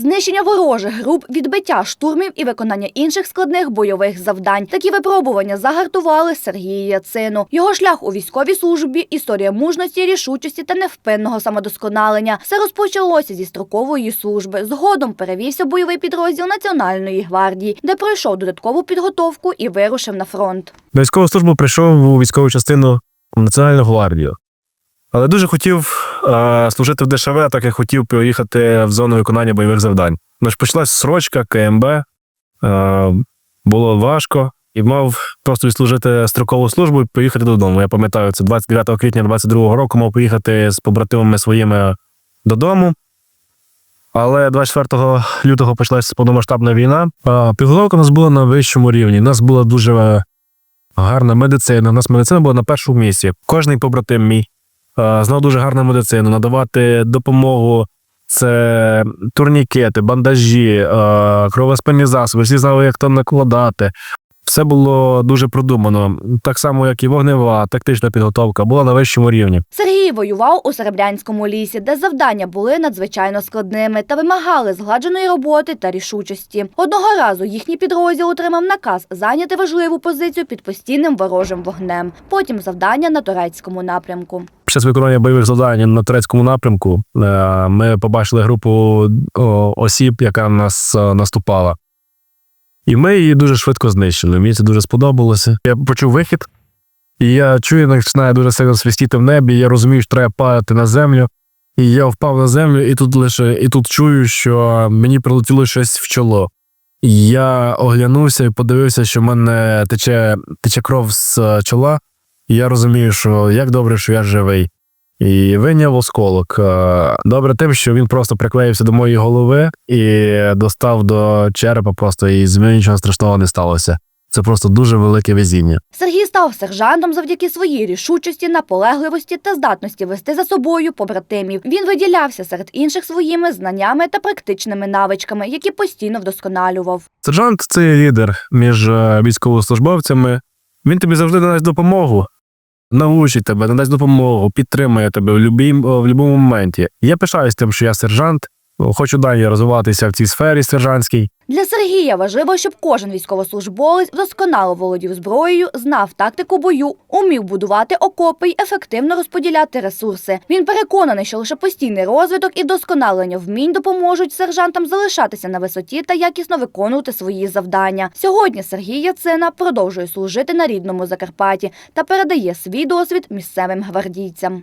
знищення ворожих груп, відбиття штурмів і виконання інших складних бойових завдань. Такі випробування загартували Сергія Яцину. Його шлях у військовій службі, історія мужності, рішучості та невпинного самодосконалення. Все розпочалося зі строкової служби. Згодом перевівся бойовий підрозділ Національної гвардії, де пройшов додаткову підготовку і вирушив на фронт. На військову службу прийшов у військову частину в Національну гвардію. Але дуже хотів е, служити в ДШВ, так як хотів поїхати в зону виконання бойових завдань. Ну ж почалась срочка, КМБ, е, було важко, і мав просто відслужити строкову службу і поїхати додому. Я пам'ятаю, це 29 квітня 22 року мав поїхати з побратимами своїми додому. Але 24 лютого почалася повномасштабна війна. Підготовка у нас була на вищому рівні. У нас була дуже гарна медицина. У нас медицина була на першому місці. Кожний побратим мій знав дуже гарну медицину, надавати допомогу. Це турнікети, бандажі, е, кровоспинні засоби. Всі знали, як то накладати. Все було дуже продумано. Так само, як і вогнева, тактична підготовка була на вищому рівні. Сергій воював у Серебрянському лісі, де завдання були надзвичайно складними та вимагали згладженої роботи та рішучості. Одного разу їхній підрозділ отримав наказ зайняти важливу позицію під постійним ворожим вогнем. Потім завдання на турецькому напрямку. Під час виконання бойових завдань на турецькому напрямку е, ми побачили групу осіб, яка нас е, наступала. І ми її дуже швидко знищили. Мені це дуже сподобалося. Я почув вихід, і я чую, як починає дуже сильно свистіти в небі. Я розумію, що треба падати на землю. І я впав на землю, і тут лише і тут чую, що мені прилетіло щось в чоло. Я оглянувся і подивився, що в мене тече, тече кров з е, чола. І я розумію, що як добре, що я живий. І виняв осколок. Е, Добре тим, що він просто приклеївся до моєї голови і достав до черепа просто, і з мене нічого страшного не сталося. Це просто дуже велике везіння. Сергій став сержантом завдяки своїй рішучості, наполегливості та здатності вести за собою побратимів. Він виділявся серед інших своїми знаннями та практичними навичками, які постійно вдосконалював. Сержант це лідер між е, військовослужбовцями. Він тобі завжди надасть допомогу. Научить тебе, надасть допомогу, підтримує тебе в будь-якому в моменті. Я пишаюсь тим, що я сержант. Хочу далі розвиватися в цій сфері сержантській. Для Сергія важливо, щоб кожен військовослужбовець досконало володів зброєю, знав тактику бою, умів будувати окопи й ефективно розподіляти ресурси. Він переконаний, що лише постійний розвиток і вдосконалення вмінь допоможуть сержантам залишатися на висоті та якісно виконувати свої завдання. Сьогодні Сергій Яцина продовжує служити на рідному Закарпатті та передає свій досвід місцевим гвардійцям.